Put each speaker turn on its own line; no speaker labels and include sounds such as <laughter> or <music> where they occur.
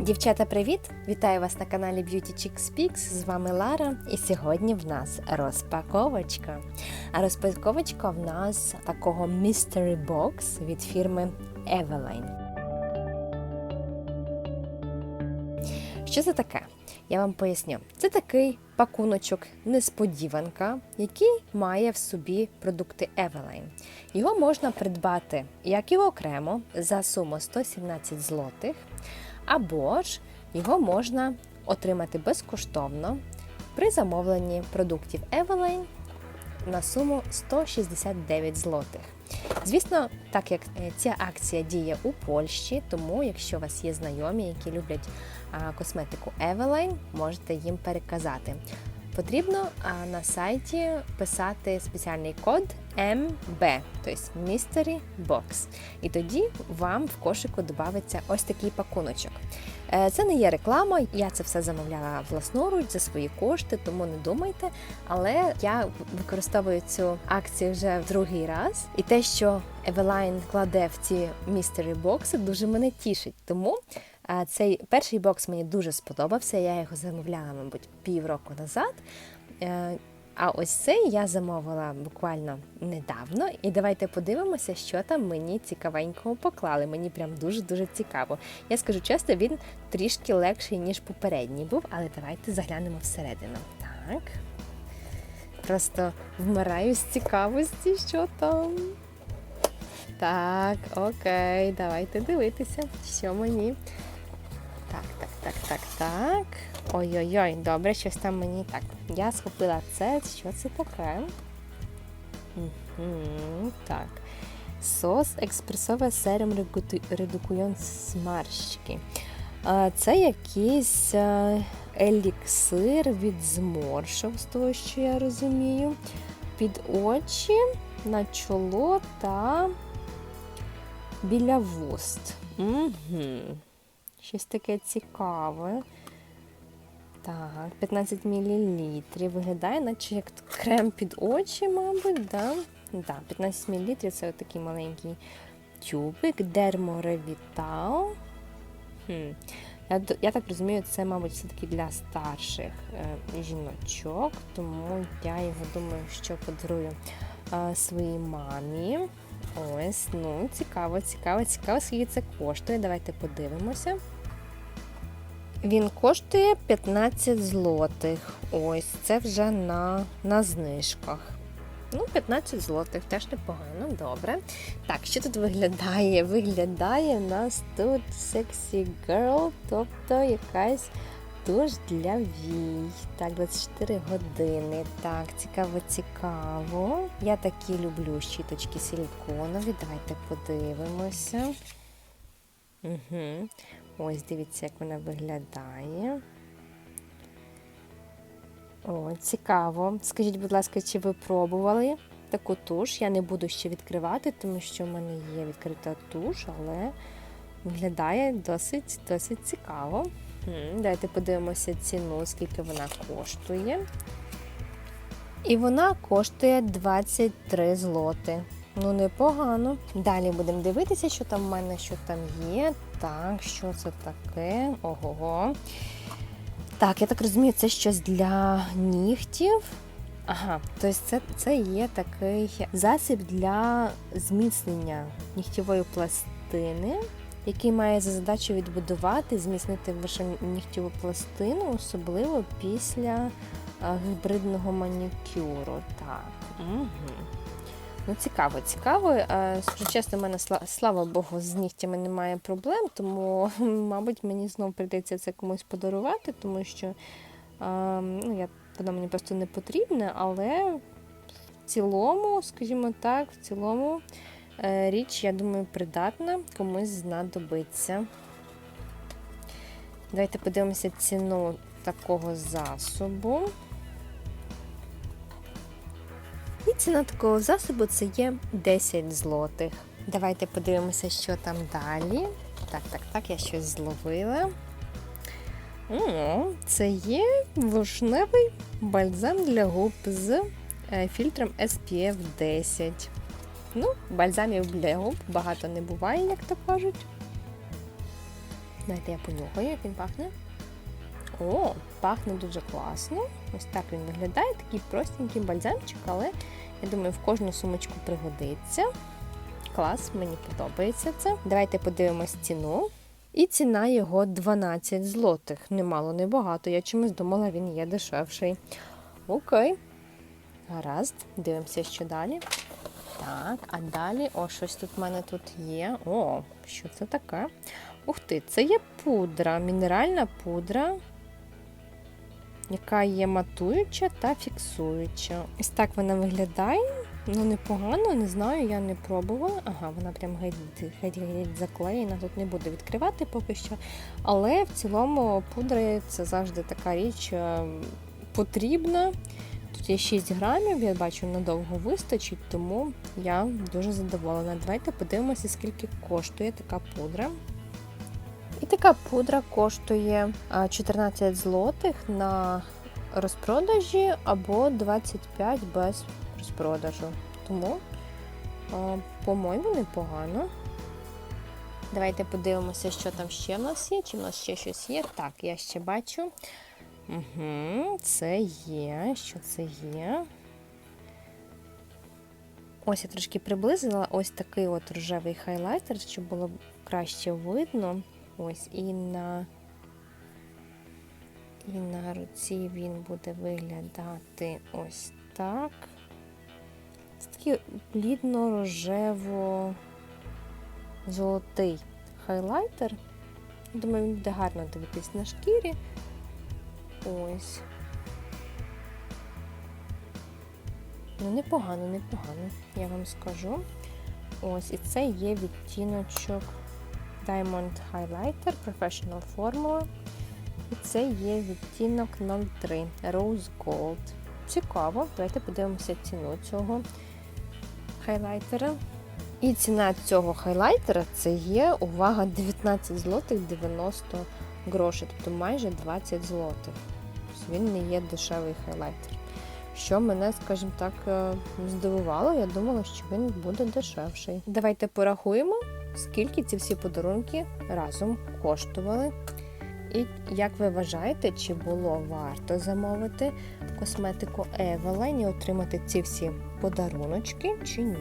Дівчата, привіт! Вітаю вас на каналі Beauty Chicks Speaks. З вами Лара. І сьогодні в нас розпаковочка. А розпаковочка в нас такого Mystery Box від фірми Eveline. Що це таке? Я вам поясню. Це такий пакуночок, несподіванка, який має в собі продукти Eveline. Його можна придбати як і окремо за суму 117 злотих, або ж його можна отримати безкоштовно при замовленні продуктів Eveline на суму 169 злотих. Звісно, так як е, ця акція діє у Польщі, тому якщо у вас є знайомі, які люблять косметику Eveline, можете їм переказати. Потрібно на сайті писати спеціальний код MB, тобто Mystery Box. І тоді вам в кошику додається ось такий пакуночок. Е, Це не є реклама, я це все замовляла власноруч за свої кошти, тому не думайте. Але я використовую цю акцію вже в другий раз. І те, що Eveline кладе в ці містері бокси, дуже мене тішить. Тому цей перший бокс мені дуже сподобався. Я його замовляла, мабуть, півроку назад. Е, А ось цей я замовила буквально недавно. І давайте подивимося, що там мені цікавенького поклали. Мені прям дуже-дуже цікаво. Я скажу чесно, він трішки легший, ніж попередній був, але давайте заглянемо всередину. Так. Просто вмираю з цікавості, що там. Так, окей, давайте дивитися, що мені. Так, так, так, так, так. Ой-ой-ой, добре, щось там мені так. Я схопила це. Що це таке? Так. Сос експресове регуту- редукуйон смарщики. Це якийсь е, еліксир від зморшок, з того, що я розумію. Під очі, на чоло та біля вуст. Угу. Щось таке цікаве. Так, 15 мл. Виглядає, наче як крем під очі, мабуть, да? Да, 15 мл це такий маленький тюбик, Дерморевітал. Хм. Я, я так розумію, це, мабуть, все-таки для старших е, жіночок, тому я його думаю, що подарую е, своїй мамі. Ось, ну, цікаво, цікаво, цікаво, скільки це коштує. Давайте подивимося. Він коштує 15 злотих. Ось, це вже на, на знижках. Ну, 15 злотих, теж непогано, добре. Так, що тут виглядає? Виглядає у нас тут sexy girl, тобто якась туш для вій. Так, 24 години. Так, цікаво, цікаво. Я такі люблю щіточки силіконові. Давайте подивимося. Угу. Ось, дивіться, як вона виглядає. О, цікаво. Скажіть, будь ласка, чи ви пробували таку туш? Я не буду ще відкривати, тому що в мене є відкрита туш, але виглядає досить досить цікаво. Давайте подивимося ціну, скільки вона коштує. І вона коштує 23 злоти. Ну, непогано. Далі будемо дивитися, що там в мене, що там є. Так, що це таке? Ого. Так, я так розумію, це щось для нігтів. Ага, тобто це, це є такий засіб для зміцнення нігтєвої пластини, який має за задачу відбудувати, зміцнити вашу нігтєву пластину, особливо після гібридного манікюру. Так. Угу. Ну, цікаво, цікаво. Е, чесно, в мене слава Богу, з нігтями немає проблем, тому, <laughs> мабуть, мені знову прийдеться це комусь подарувати, тому що е, ну, я, воно мені просто не потрібне, але в цілому, скажімо так, в цілому е, річ, я думаю, придатна, комусь знадобиться. Давайте подивимося ціну такого засобу. І ціна такого засобу це є 10 злотих. Давайте подивимося, що там далі. Так, так, так, я щось зловила. О, це є вишневий бальзам для губ з е, фільтром SPF 10. Ну, бальзамів для губ багато не буває, як то кажуть. Дайте я понюхаю, як він пахне. О, пахне дуже класно. Ось так він виглядає. Такий простенький бальзамчик, але я думаю, в кожну сумочку пригодиться. Клас, мені подобається це. Давайте подивимось ціну. І ціна його 12 злотих. Немало, не багато. Я чомусь думала, він є дешевший. Окей. Гаразд, дивимося, що далі. Так, а далі, о, щось тут в мене тут є. О, що це таке? Ух ти, це є пудра, мінеральна пудра, яка є матуюча та фіксуюча. Ось так вона виглядає. Ну, непогано, не знаю, я не пробувала. Ага, вона прям геть, геть, геть заклеєна. Тут не буду відкривати поки що. Але в цілому пудра це завжди така річ е, потрібна. Є 6 грамів, я бачу, надовго вистачить, тому я дуже задоволена. Давайте подивимося, скільки коштує така пудра. І така пудра коштує 14 злотих на розпродажі або 25 без розпродажу. Тому, по-моєму, непогано. Давайте подивимося, що там ще в нас є. Чи в нас ще щось є? Так, я ще бачу. Угу, це є. Що це є? Ось я трошки приблизила ось такий от рожевий хайлайтер, щоб було краще видно. Ось і на і на руці він буде виглядати ось так. Це такий блідно-рожево-золотий хайлайтер. Думаю, він буде гарно дивитись на шкірі. Ось. Ну, непогано, непогано, я вам скажу. Ось, і це є відтіночок Diamond Highlighter Professional Formula. І це є відтінок 03 Rose Gold. Цікаво, давайте подивимося ціну цього хайлайтера. І ціна цього хайлайтера це є, увага, 19 злотих 90 грошей, тобто майже 20 злотих. Тобто Він не є дешевий хайлайтер. Що мене, скажімо так, е, здивувало, я думала, що він буде дешевший. Давайте порахуємо, скільки ці всі подарунки разом коштували. І як ви вважаєте, чи було варто замовити косметику Eveline і отримати ці всі подаруночки, чи ні?